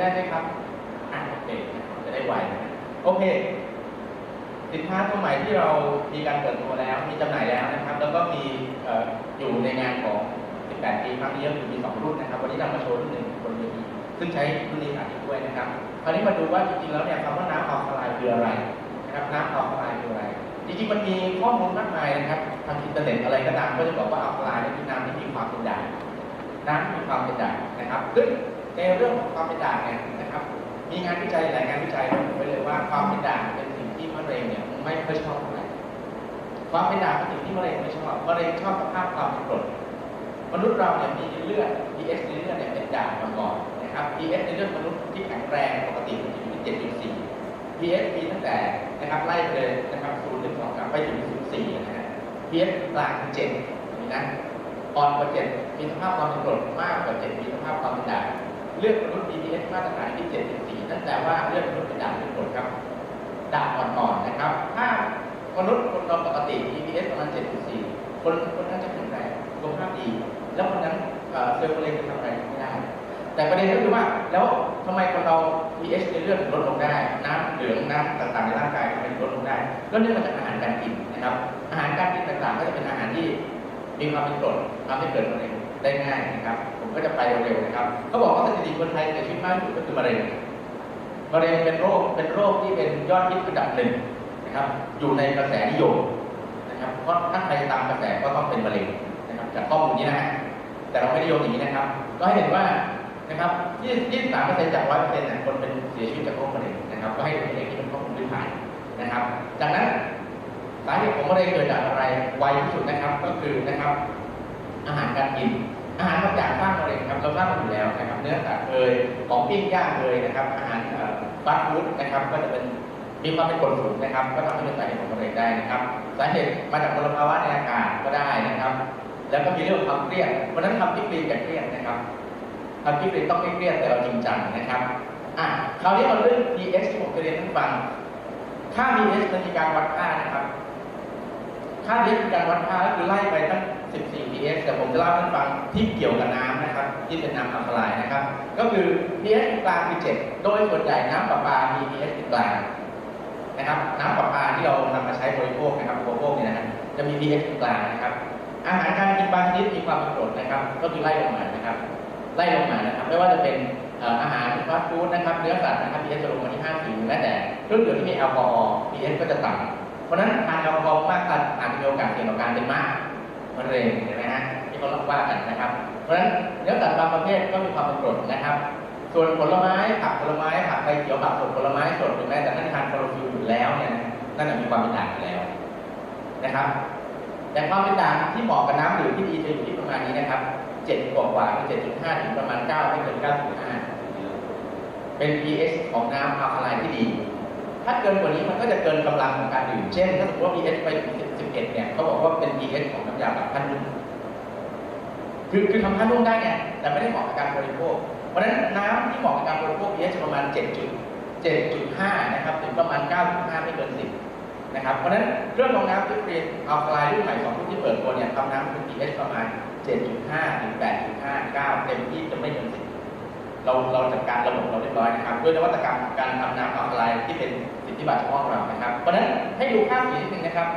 ได้ไหมครับอะโอเคจะได้ไวโอเค สินค้าตัวใหม่ที่เรามีการเปิดตัวแล้ว มีจำหน่ายแล้วนะครับ แล้วก็มีออยู่ในงานของ 18 ปีครั้งนี้ก็คือมี 2 รุ่นนะครับ วันนี้นำมาโชว์รุ่นหนึ่งบนเวทีซึ่งใช้รุ่นนี้สาธิตด้วยนะครับ คราวนี้มาดูว่าจริงๆแล้วเนี่ยคำว่าน้ำอัลคาไลน์คืออะไรนะครับ น้ำอัลคาไลน์คืออะไร จริงๆมันมีข้อมูลมากมายนะครับทางอินเทอร์เน็ตอะไรก็ตามก็จะบอกว่าอัลคาไลน์นี่คือน้ำที่มีความเป็นด่างน้ำที่มีความเป็นด่างนะครับซึ่ง ในเรื่องของความเป็นด่างเนี่ยนะครับ มีงานวิจัยหลายงานวิจัยระบุไว้เลยว่าความเป็นด่างเป็นสิ่งที่มะเร็งเนี่ยไม่ค่อยชอบเท่าไหร่ความเป็นด่างเป็นสิ่งที่มะเร็งไม่ชอบมะเร็งชอบสภาพความเป็นกรดมนุษย์เราเนี่ยมีเลือด pH ในเลือดเนี่ยเป็นด่างมาก่อนนะครับ pH ในเลือดมนุษย์ที่แข็งแรงปกติมันจะอยู่ที่7.4 pH มีตั้งแต่นะครับไล่ไปเลยนะครับ0ถึง2 3ไปถึง0.4นะฮะ pH กลางคือ7นี่นะอ่อนกว่า7มีสภาพความเป็นกรดมากกว่า7มีสภาพความเป็นด่าง เลือดมนุษย์ pH มาตรฐานที่ 74 นั่นแปลว่าเลือดมนุษย์เป็นด่างเป็นกรดครับด่างอ่อนๆนะครับ ถ้ามนุษย์คนเราปกติ pH ประมาณ 7.4 คนคนนั้นจะแข็งแรงสุขภาพดี แล้วคนนั้นเซลล์มะเร็งจะทำอะไรไม่ได้ แต่ประเด็นก็คือว่าแล้วทำไมคนเรา pH ในเลือดถึงลดลงได้ น้ำเหลืองน้ำต่างๆในร่างกายทำไมถึงลดลงได้ ก็เนื่องมาจากอาหารการกินนะครับ อาหารการกินต่างๆ ก็จะเป็นอาหารที่มีความเป็นกรดทำให้เกิดมะเร็งได้ง่ายนะครับ ก็จะไปเร็วๆนะครับเขาบอกว่าสถิติคนไทยเสียชีวิตมากที่สุดก็คือมะเร็งมะเร็งเป็นโรคเป็นโรคที่เป็นยอดฮิตอันดับหนึ่งนะครับ อยู่ในกระแสนิยมนะครับเพราะถ้าใครตามกระแสก็ต้องเป็นมะเร็งนะครับจากข้อมูลนี้นะฮะแต่เราไม่นิยมอย่างนี้นะครับ ก็ให้เห็นว่านะครับ23เปอร์เซ็นต์จาก100เปอร์เซ็นต์เนี่ยคนเป็นเสียชีวิตจากโรคมะเร็งนะครับ ก็ให้ดูตัวเลขที่เป็นข้อมูลพื้นฐานนะครับ จากนั้นสาเหตุของมะเร็งเกิดจากอะไรไวที่สุดนะครับ ก็คือนะครับ อาหารการกิน อาหารบางอย่างสร้างมะเร็งครับเราทราบกันอยู่แล้วนะครับเนื้อสัตว์เอยของปิ้งย่างเอยนะครับอาหารฟาสต์ฟู้ดนะครับก็จะเป็นมีความเป็นกรดสูงนะครับ ก็ทำให้เป็นสาเหตุของมะเร็งได้นะครับสาเหตุมาจากมลภาวะในอากาศก็ได้นะครับ แล้วก็มีเรื่องความเครียดเพราะนั้นทำที่กรีนกับเครียดนะครับทำที่กรีนต้องไม่เครียดแต่เราจริงจังนะครับอะคราวนี้มาเรื่อง pH ที่ผมจะเรียนให้ฟังค่า pH มันมีการวัดค่านะครับ ค่า pH มีการวัดค่าก็คือไล่ไปตั้ง 14 pH แต่ผมจะเล่าให้ฟังที่เกี่ยวกับน้ำนะครับ ที่เป็นน้ำอัลคาไลน์นะครับ ก็คือ pH กลางคือ7โดยส่วนใหญ่น้ำประปามี pH กลางนะครับน้ำประปาที่เรานำมาใช้บริโภคนะครับบริโภคเนี่ยนะฮะจะมี pH กลางนะครับ อาหารการกินบางชนิดมีความเป็นกรดนะครับ ก็คือไล่ลงมานะครับ ไล่ลงมานะครับ ไม่ว่าจะเป็นอาหารฟาสต์ฟู้ดนะครับเนื้อสัตว์นะครับ pH จะลงมาที่5ถึงแม้แต่เครื่องดื่มที่มีแอลกอฮอล์ pH ก็จะต่ำเพราะนั้นทานแอลกอฮอล์มากกันอาจจะมีโอกาสเสี่ยงต่อการเป็นม้า มะเร็งนไหมฮะที่เขาเล่าว่ากันนะครับ เพราะฉะนั้นเนื้อสัตว์บางประเภทก็มีความเป็นกรดนะครับ ส่วนผลไม้ผักผลไม้ผักใบเขียวผักสดผลไม้สดหรือแม้แต่ท่านทานคลอโรฟิลอยู่แล้วเนี่ยนั่นนะมีความเป็นด่างอยู่แล้วนะครับ แต่ความเป็นด่างที่เหมาะกับน้ำดื่มที่ดีจะอยู่ที่ประมาณนี้นะครับ7กว่ากว่าคือ7.5ถึงประมาณ9ไม่เกิน9.5เป็น pH ของน้ำอัลคาไลน์ที่ดี ถ้าเกินกว่านี้มันก็จะเกินกำลังของการดื่ม เช่น ถ้าสมมติว่า pH ไปถึง 1เนี่ยเขาบอกว่าเป็น pH ของน้ำยาแบบพันนุ่มคือคือทำพันนุ่มได้ไงแต่ไม่ได้เหมาะกับการบริโภค เพราะฉะนั้นน้ำที่เหมาะกับการบริโภค pH ประมาณ 7.7.5 นะครับถึงประมาณ 9.5 ไม่เกิน 10 นะครับ เพราะฉะนั้นเรื่องกรองน้ำที่เปลี่ยนอัลคาไลน์รุ่นใหม่สองรุ่นที่เปิดตัวเนี่ยทำน้ำเป็น pH ประมาณ 7.5 ถึง 8.5 9 เต็มที่จะไม่เกิน 10เราเราจัดการระบบเราเรียบร้อยนะครับ ด้วยนวัตกรรมการทำน้ำอัลคาไลน์ที่เป็นสิทธิบัตรเฉพาะเรานะครับ เพราะฉะนั้นให้ดูค่าสีนิดนึงนะครับ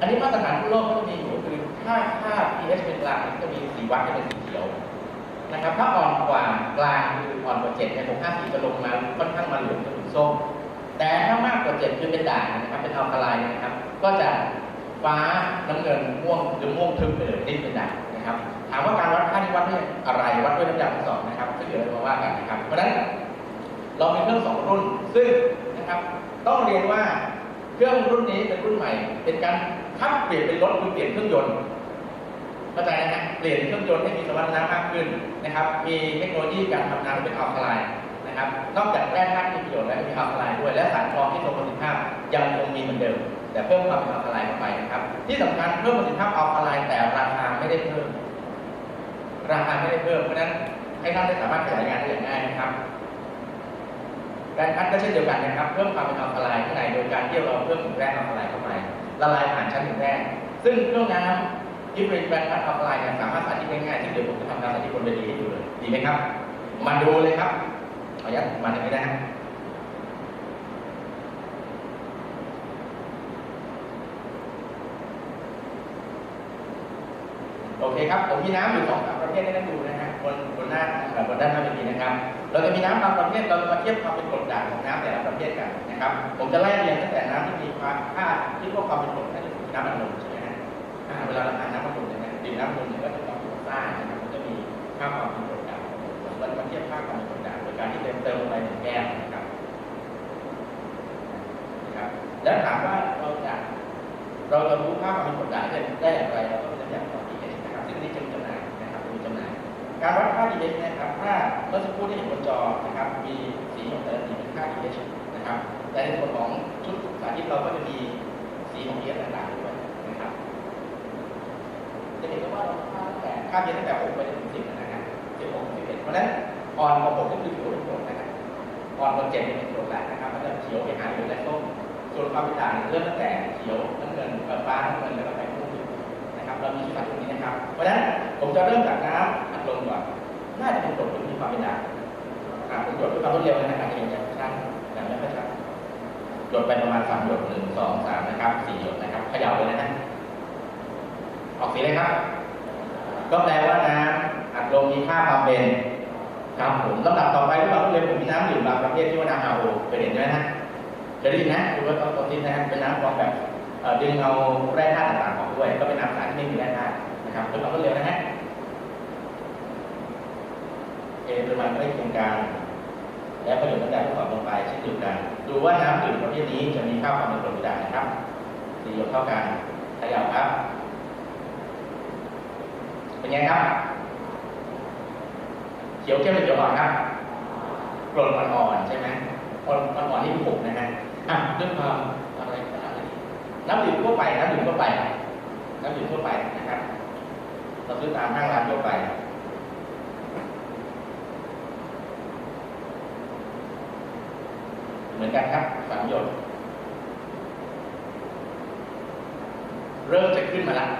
อันนี้มาตรฐานทั่วโลกก็จะมีอยู่คือถ้าค่า pH เป็นกลางก็จะมีสีวัดที่เป็นสีเขียวนะครับ ถ้าอ่อนกว่ากลางคืออ่อนกว่า7เนี่ย654จะลงมาค่อนข้างมาเหลืองจนถึงส้มแต่ถ้ามากกว่า7คือเป็นด่างนะครับ เป็นอัลคาไลน์นะครับ ก็จะฟ้าน้ำเงินม่วงหรือม่วงทึบไปเลยนี่เป็นด่างนะครับ ถามว่าการวัดค่าที่วัดด้วยอะไรวัดด้วยน้ำยาทดสอบนะครับซึ่เดี๋ยวเรามาว่ากันนะครับ เพราะฉะนั้นเรามีเครื่องสองรุ่นซึ่งนะครับต้องเรียนว่า เครื่องรุ่นนี้เป็นรุ่นใหม่ เป็นการถ้าเปลี่ยนเป็นรถคือเปลี่ยนเครื่องยนต์เข้าใจนะฮะเปลี่ยนเครื่องยนต์ให้มีสมรรถนะมากขึ้นนะครับ มีเทคโนโลยีการทำน้ำเป็นอัลคาไลน์นะครับ นอกจากแร่ธาตุที่มีประโยชน์แล้วมีอัลคาไลน์ด้วย และสารกรองที่ทรงประสิทธิภาพยังคงมีเหมือนเดิม แต่เพิ่มความเป็นอัลคาไลน์เข้าไปนะครับ ที่สำคัญเพิ่มประสิทธิภาพอัลคาไลน์แต่ราคาไม่ได้เพิ่ม ราคาไม่ได้เพิ่ม เพราะฉะนั้นให้ท่านได้สามารถขยายงานได้อย่างง่ายนะครับ การคัดก็เช่นเดียวกันนะครับเพิ่มความเป็นอัลคาไลน์ข้างในโดยการที่เราเพิ่มแร่อัลคาไลน์เข้าไปละลายผ่านชั้นหินแร่ซึ่งเครื่องน้ำที่เป็นแบรนด์คัดอัลคาไลน์เนี่ยสามารถสาธิตได้ง่ายๆที่เดี๋ยวผมจะทำการสาธิตบนเวทีให้ดูเลยดีไหมครับ มาดูเลยครับขออนุญาตมาตรงนี้นะโอเคครับผมมีน้ำอยู่สองสามประเภทให้ท่านดูนะฮะ บนบนหน้าเอ่อบนด้านหน้าเวทีนะครับ เราจะมีน้ำบางประเภทเราจะมาเทียบความเป็นกรดด่างของน้ำแต่ละประเภทกันนะครับ ผมจะไล่เรียงตั้งแต่น้ำที่มีความค่าที่พวกความเป็นกรดนั่นก็คือน้ำมันลมใช่ไหมฮะเวลาเราทานน้ำมันลมเนี่ยดื่มน้ำมันลมเนี่ยก็จะต้องมีซ่านะครับมันจะมีค่าความเป็นกรดด่างเราจะมาเทียบค่าความเป็นกรดด่างโดยการที่เติมเติมลงไปหนึ่งแก้วนะครับนะครับ แล้วถามว่าเราจะเราจะรู้ค่าความเป็นกรดด่างได้อย่างไรเราก็จะอย่างต่อ pH นะครั การวัดค่า pH นะครับถ้าเมื่อสักครู่ที่เห็นบนจอนะครับ มีสีของแต่ละสีเป็นค่า pH นะครับ แต่ในส่วนของชุดสาธิตเราก็จะมีสีของ pH ต่างๆด้วยนะครับ จะเห็นได้ว่าเราค่าตั้งแต่ค่า pH ตั้งแต่6ไปจนถึง10นะฮะ16ถึง11เพราะฉะนั้นอ่อนกว่า6ก็คือถือว่าเป็นกรดนะครับอ่อนกว่า7เนี่เป็นกรดแล้วนะครับมันจะเขียวไปหาเหลืองและส้มส่วนความเป็นด่างเริ่มตั้งแต่เขียวน้ำเงินเอ่อฟ้าน้ำเงินแล้วก็ไปม่วงนะครับ เรามีชื่อตรงนี้นะครับ เพราะฉะนั้นผมจะเริ่มจากน้ำอัดลมก่อนน่าจะเป็นกรดหรือมีความเป็นด่างผมหยดด้วยความรวดเร็วนะอาจจะเห็นอย่างชัดแต่ไม่ค่อยชัดหยดไปประมาณสามหยดหนึ่งสองสามนะครับสี่หยดนะครับเขย่าเลยนะฮะออกสีเลยครับ ก็แปลว่าน้ำอัดลมมีค่าความเป็นครับผมลำดับต่อไปที่เราเรียนผมมีน้ำดื่มบางประเภทที่ว่าน้ำอาโอเคยเห็นไหมฮะเคยได้ยินนะคือว่าตอนนี้นะฮะเป็นน้ำฟองแบบดึงเอาแร่ธาตุต่าง ด้วย ก็เป็นน้ำสาที่ไม่มีแร่ธาตุนะครับด้วยความรวดเร็วนะฮะเอปริมาณใกล้เคียงกันและประโยชน์ตั้งแต่ทดสอบลงไปเช่นเดียวกัน ดูว่าน้ำดื่มประเภทนี้จะมีค่าความเป็นกรดหรือด่างนะครับสีหยดเท่ากันขยับครับ เป็นไงครับ เขียวเข้มหรือเขียวอ่อนครับกรดอ่อนๆใช่ไหมกรดอ่อนๆนี่ผงนะฮะอะด้วยความอะไรอะไรน้ำดื่มทั่วไปน้ำดื่มทั่วไป น้ำดื่มทั่วไปนะครับ เราซื้อตามห้างร้านทั่วไป เหมือนกันครับสามหยด เริ่มจะขึ้นมาแล้ว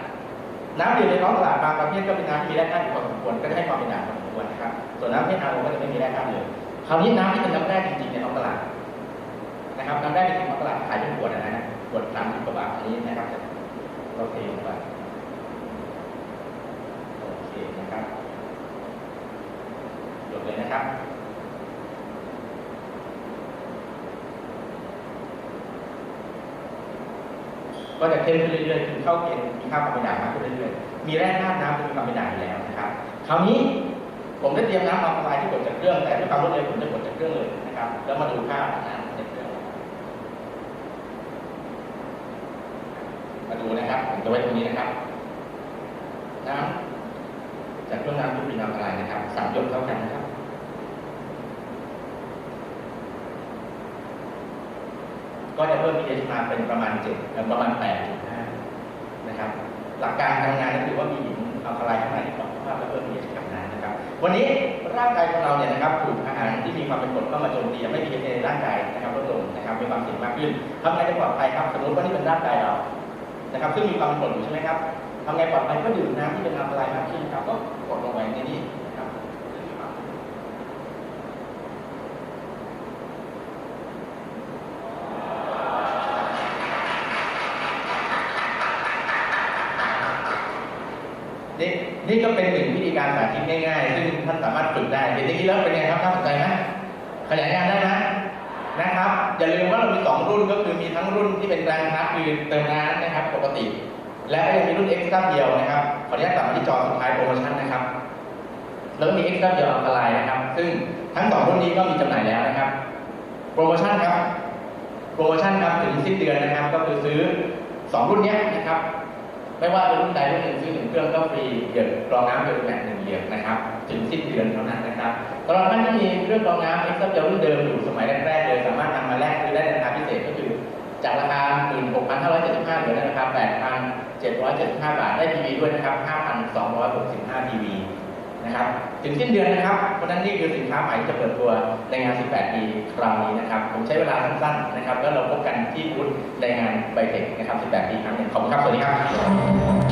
น้ำดื่มในท้องตลาดบางประเภทก็เป็นน้ำที่มีแร่ธาตุพอสมควรก็จะให้ความเป็นด่างพอสมควรนะครับ ส่วนน้ำเพชรอาโอก็จะไม่มีแร่ธาตุเลยคราวนี้น้ำที่เป็นน้ำแร่จริงๆในท้องตลาดนะครับน้ำแร่จริงๆท้องตลาดขายเป็นขวดนะฮะขวดสามสิบกว่าบาทอันนี้นะครับ เราเทลงไปโอเคนะครับหยดเลยนะครับก็จะเข้มขึ้นเรื่อยๆคือเข้าเกณฑ์มีค่าความเป็นด่างมากขึ้นเรื่อยๆ มีแร่ธาตุน้ำจะมีความเป็นด่างอยู่แล้วนะครับ คราวนี้ผมได้เตรียมน้ำมาละลายที่กดจากเครื่อง แต่ด้วยความรวดเร็วผมจะกดจากเครื่องเลยนะครับ แล้วมาดูค่าน้ำจากเครื่อง มาดูนะครับ ผมจะไว้ตรงนี้นะครับน้ำจากเครื่องน้ำทุกปีน้ำละลายนะครับสามหยดเท่ากันนะครับก็จะเพิ่ม pH มาเป็นประมาณ7เอ่อประมาณ8.5นะครับ หลักการทำงานก็คือว่ามีหินอัลคาไลน์ข้างในปรับสภาพและเพิ่ม pH กับน้ำนะครับ วันนี้ร่างกายของเราเนี่ยนะครับถูกอาหารที่มีความเป็นกรดเข้ามาโจมตีทำให้ pH ในร่างกายนะครับลดลงนะครับมีความเสี่ยงมากขึ้นทำไงจะปลอดภัยครับ สมมติว่านี่เป็นร่างกายเรา นะครับซึ่งมีความเป็นกรดอยู่ใช่ไหมครับทำไงปลอดภัยก็ดื่มน้ำที่เป็นอัลคาไลน์มากขึ้นครับก็กดลงไปในนี้นะครับนี่นี่ก็เป็นหนึ่งวิธีการสาธิตง่ายๆ ซึ่งท่านสามารถฝึกได้เห็นอย่างนี้แล้วเป็นไงครับน่าสนใจไหมขยายงานได้ไหม นะครับอย่าลืมว่าเรามีสองรุ่นก็คือมีทั้งรุ่นที่เป็นแรงคัสคือเติมน้ำนะครับปกติ และก็ยังมีรุ่นเอ็กซ์ตร้าเดียวนะครับขออนุญาตกลับมาที่จอสุดท้ายโปรโมชั่นนะครับแล้วมีเอ็กซ์ตร้าเดียวอัลคาไลน์นะครับ ซึ่งทั้งสองรุ่นนี้ก็มีจำหน่ายแล้วนะครับ โปรโมชั่นครับโปรโมชั่นครับถึงสิ้นเดือนนะครับ ก็คือซื้อสองรุ่นนี้นะครับไม่ว่าจะรุ่นใดรุ่นหนึ่งซื้อหนึ่งเครื่องก็ฟรีเหยือกรองน้ำเดือนแปดหนึ่งเหยือกนะครับ ถึงสิ้นเดือนเท่านั้น นะครับสำหรับท่านที่มีเครื่องกรองน้ำเอ็กซ์เดียวรุ่นเดิมอยู่สมัยแรกๆเลยสามารถนำมาแลกซื้อได้ในราคาพิเศษก็คือจากราคา 16,575เหลือในราคา 8,775 บาท ได้ทีวีด้วยนะครับ 5,265 ทีวีนะครับ ถึงสิ้นเดือนนะครับเพราะนั้นนี่คือสินค้าใหม่ที่จะเปิดตัวในงาน 18 ปีคราวนี้นะครับ ผมใช้เวลาสั้นๆนะครับ แล้วเราพบกันที่บูธในงานไบเทคนะครับ 18 ปีครั้งหนึ่งขอบคุณครับ สวัสดีครับ